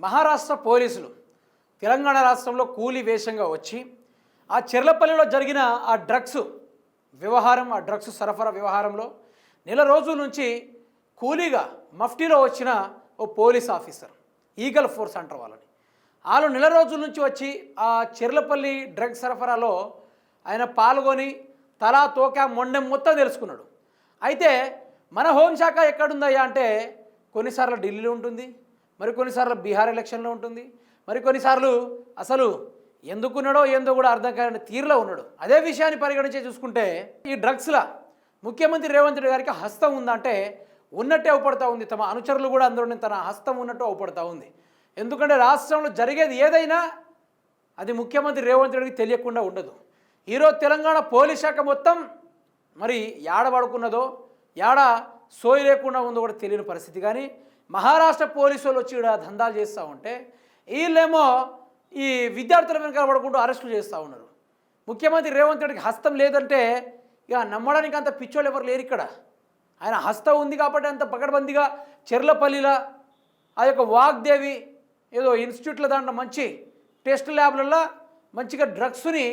మహారాష్ట్ర పోలీసులు తెలంగాణ రాష్ట్రంలో కూలీ వేషంగా వచ్చి ఆ చెర్లపల్లిలో జరిగిన ఆ డ్రగ్స్ వ్యవహారం ఆ డ్రగ్స్ సరఫరా వ్యవహారంలో నెల రోజుల నుంచి కూలీగా మఫ్టీలో వచ్చిన ఓ పోలీస్ ఆఫీసర్ ఈగల్ ఫోర్స్ అంటారు వాళ్ళని. వాళ్ళు నెల రోజుల నుంచి వచ్చి ఆ చెర్లపల్లి డ్రగ్ సరఫరాలో ఆయన పాల్గొని తలా తోక మొండెం మొత్తం తెలుసుకున్నాడు. అయితే మన హోంశాఖ ఎక్కడుందయ్యా అంటే కొన్నిసార్లు ఢిల్లీలో ఉంటుంది మరి కొన్నిసార్లు బీహార్ ఎలక్షన్లో ఉంటుంది. మరి కొన్నిసార్లు అసలు ఎందుకున్నాడో ఏందో కూడా అర్థం కాని తీరులో ఉన్నాడు. అదే విషయాన్ని పరిగణించి చూసుకుంటే ఈ డ్రగ్స్లా ముఖ్యమంత్రి రేవంత్ రెడ్డి గారికి హస్తం ఉందంటే ఉన్నట్టే అవపడతా ఉంది. తమ అనుచరులు కూడా అందరూ తన హస్తం ఉన్నట్టు అవపడతా ఉంది. ఎందుకంటే రాష్ట్రంలో జరిగేది ఏదైనా అది ముఖ్యమంత్రి రేవంత్ రెడ్డికి తెలియకుండా ఉండదు. ఈరోజు తెలంగాణ పోలీస్ శాఖ మొత్తం మరి యాడ పడుకున్నదో యాడ సోయి లేకుండా ఉందో కూడా తెలియని పరిస్థితి. కానీ మహారాష్ట్ర పోలీసు వాళ్ళు వచ్చి ఇక్కడ దందాలు చేస్తూ ఉంటే వీళ్ళేమో ఈ విద్యార్థుల వెనకాల పడుకుంటూ అరెస్టులు చేస్తూ ఉన్నారు. ముఖ్యమంత్రి రేవంత్ రెడ్డికి హస్తం లేదంటే ఇక నమ్మడానికి అంత పిచ్చోళ్ళు ఎవరు లేరు ఇక్కడ. ఆయన హస్తం ఉంది కాబట్టి అంత పకడ్బందీగా చెర్లపల్లిలా ఆ యొక్క వాగ్దేవి ఏదో ఇన్స్టిట్యూట్ల దాంట్లో మంచి టెస్ట్ ల్యాబ్లలో మంచిగా డ్రగ్స్ని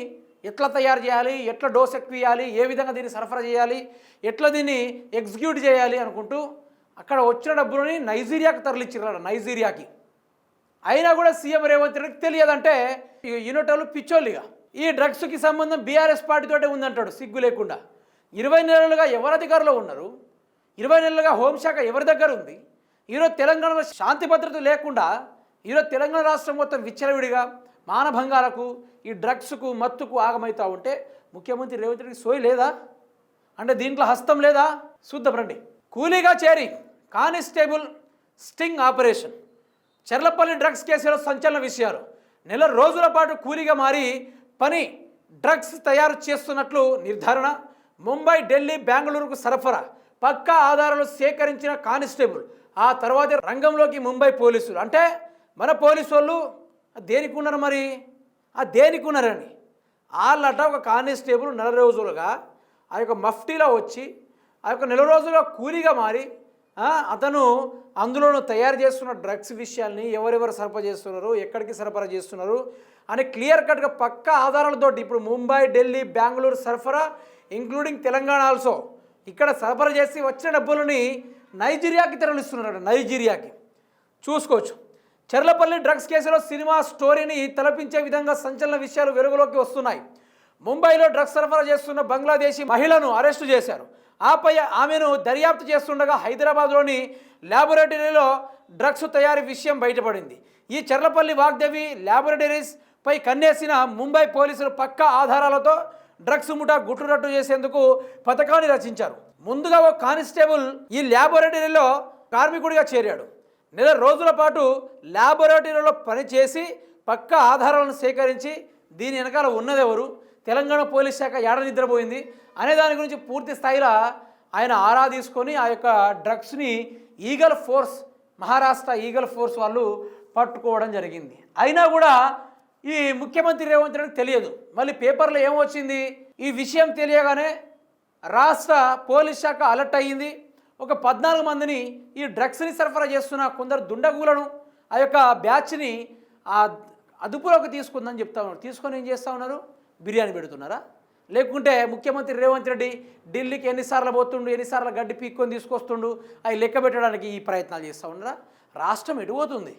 ఎట్లా తయారు చేయాలి ఎట్లా డోస్ ఎక్కువ ఇవ్వాలి ఏ విధంగా దీన్ని సరఫరా చేయాలి ఎట్లా దీన్ని ఎగ్జిక్యూట్ చేయాలి అనుకుంటూ అక్కడ వచ్చిన డబ్బులని నైజీరియాకి తరలిచ్చిర్రు నైజీరియాకి. అయినా కూడా సీఎం రేవంత్ రెడ్డికి తెలియదంటే ఇక యూనిటోళ్ళు పిచ్చోళ్ళుగా. ఈ డ్రగ్స్కి సంబంధం బీఆర్ఎస్ పార్టీతోటే ఉందంటాడు సిగ్గు లేకుండా. ఇరవై నెలలుగా ఎవరు అధికారంలో ఉన్నారు? ఇరవై నెలలుగా హోంశాఖ ఎవరి దగ్గర ఉంది? ఈరోజు తెలంగాణలో శాంతి భద్రత లేకుండా ఈరోజు తెలంగాణ రాష్ట్రం మొత్తం విచ్చలవిడిగా మానభంగాలకు ఈ డ్రగ్స్కు మత్తుకు ఆగమవుతూ ఉంటే ముఖ్యమంత్రి రేవంత్ రెడ్డికి సోయి లేదా? అంటే దీంట్లో హస్తం లేదా? చూద్దాం రండి. కూలీగా చేరి constable sting operation. Cherlapalli drugs కేసులో సంచలన విషయాలు. నెల రోజుల పాటు కూలీగా మారి పని డ్రగ్స్ తయారు చేస్తున్నట్లు నిర్ధారణ. ముంబై ఢిల్లీ బెంగళూరుకు సరఫరా. పక్కా ఆధారాలు సేకరించిన కానిస్టేబుల్. ఆ తర్వాత రంగంలోకి ముంబై పోలీసులు. అంటే మన పోలీసు వాళ్ళు దేనికి ఉన్నారు మరి? ఆ దేనికి ఉన్నారని వాళ్ళట ఒక కానిస్టేబుల్ నెల రోజులుగా ఆ యొక్క మఫ్టీలో వచ్చి ఆ యొక్క నెల రోజులుగా కూలీగా మారి అతను అందులోనూ తయారు చేస్తున్న డ్రగ్స్ విషయాల్ని ఎవరెవరు సరఫరా చేస్తున్నారు ఎక్కడికి సరఫరా చేస్తున్నారు అని క్లియర్ కట్గా పక్క ఆధారాలతోటి ఇప్పుడు ముంబై ఢిల్లీ బెంగళూరు సరఫరా ఇంక్లూడింగ్ తెలంగాణ ఆల్సో. ఇక్కడ సరఫరా చేసి వచ్చిన డబ్బులని నైజీరియాకి తరలిస్తున్నాడు నైజీరియాకి. చూసుకోవచ్చు. చెర్లపల్లి డ్రగ్స్ కేసులో సినిమా స్టోరీని తలపించే విధంగా సంచలన విషయాలు వెలుగులోకి వస్తున్నాయి. ముంబైలో డ్రగ్స్ సరఫరా చేస్తున్న బంగ్లాదేశీ మహిళను అరెస్టు చేశారు. ఆపై ఆమెను దర్యాప్తు చేస్తుండగా హైదరాబాద్లోని ల్యాబొరేటరీలో డ్రగ్స్ తయారీ విషయం బయటపడింది. ఈ చెర్లపల్లి వాగ్దేవి ల్యాబొరేటరీస్ పై కన్నేసిన ముంబై పోలీసులు పక్కా ఆధారాలతో డ్రగ్స్ ముఠా గుట్టురట్టు చేసేందుకు పథకాన్ని రచించారు. ముందుగా ఓ కానిస్టేబుల్ ఈ ల్యాబొరేటరీలో కార్మికుడిగా చేరాడు. నెల రోజుల పాటు ల్యాబొరేటరీలో పనిచేసి పక్క ఆధారాలను సేకరించి దీని వెనకాల ఉన్నదెవరు? తెలంగాణ పోలీస్ శాఖ ఏడ నిద్రపోయింది? అనే దాని గురించి పూర్తి స్థాయిలో ఆయన ఆరా తీసుకొని ఆ యొక్క డ్రగ్స్ని eagle force Maharashtra eagle force వాళ్ళు పట్టుకోవడం జరిగింది. అయినా కూడా ఈ ముఖ్యమంత్రి రేవంత్ రెడ్డికి తెలియదు. మళ్ళీ పేపర్లో ఏమొచ్చింది? ఈ విషయం తెలియగానే రాష్ట్ర పోలీస్ శాఖ అలర్ట్ అయ్యింది. ఒక పద్నాలుగు మందిని ఈ డ్రగ్స్ని సరఫరా చేస్తున్న కొందరు దుండగులను ఆ యొక్క బ్యాచ్ని అదుపులోకి తీసుకుందని చెప్తా ఉన్నారు. తీసుకొని ఏం చేస్తూ ఉన్నారు? బిర్యానీ పెడుతున్నారా? లేకుంటే ముఖ్యమంత్రి రేవంత్ రెడ్డి ఢిల్లీకి ఎన్నిసార్లు పోతుండు ఎన్నిసార్లు గడ్డి పీక్కొని తీసుకొస్తుండు అవి లెక్క పెట్టడానికి ఈ ప్రయత్నాలు చేస్తూ ఉన్నారా? రాష్ట్రం ఎడిపోతుంది.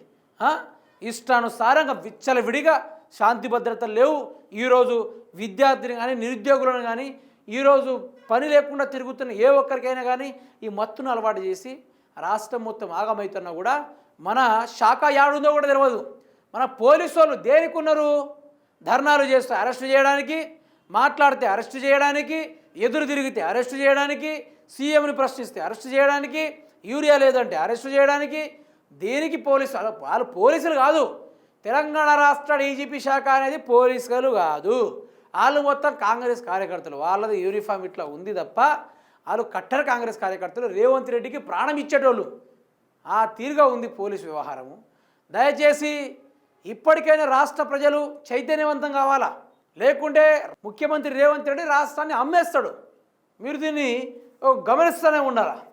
ఇష్టానుసారంగా విచ్చలవిడిగా శాంతి భద్రత లేవు. ఈరోజు విద్యార్థిని కానీ నిరుద్యోగులను కానీ ఈరోజు పని లేకుండా తిరుగుతున్న ఏ ఒక్కరికైనా కానీ ఈ మత్తును అలవాటు చేసి రాష్ట్రం మొత్తం ఆగమవుతున్నా కూడా మన శాఖ యాడుందో కూడా తెలియదు మన పోలీసు వాళ్ళు దేనికి ఉన్నారు ధర్నాలు చేస్తే అరెస్టు చేయడానికి మాట్లాడితే అరెస్ట్ చేయడానికి ఎదురు తిరిగితే అరెస్టు చేయడానికి సీఎంని ప్రశ్నిస్తే అరెస్ట్ చేయడానికి యూరియా లేదంటే అరెస్టు చేయడానికి దేనికి పోలీసు వాళ్ళు పోలీసులు కాదు. తెలంగాణ రాష్ట్ర డీజీపీ శాఖ అనేది పోలీసులు కాదు. వాళ్ళు మొత్తం కాంగ్రెస్ కార్యకర్తలు. వాళ్ళది యూనిఫామ్ ఇట్లా ఉంది తప్ప వాళ్ళు కట్టర్ కాంగ్రెస్ కార్యకర్తలు. రేవంత్ రెడ్డికి ప్రాణం ఇచ్చేటోళ్ళు. ఆ తీరుగా ఉంది పోలీసు వ్యవహారము. దయచేసి ఇప్పటికైనా రాష్ట్ర ప్రజలు చైతన్యవంతం కావాలా? లేకుంటే ముఖ్యమంత్రి రేవంత్ రెడ్డి రాష్ట్రాన్ని అమ్మేస్తాడు. మీరు దీన్ని గమనిస్తూనే ఉండాలా?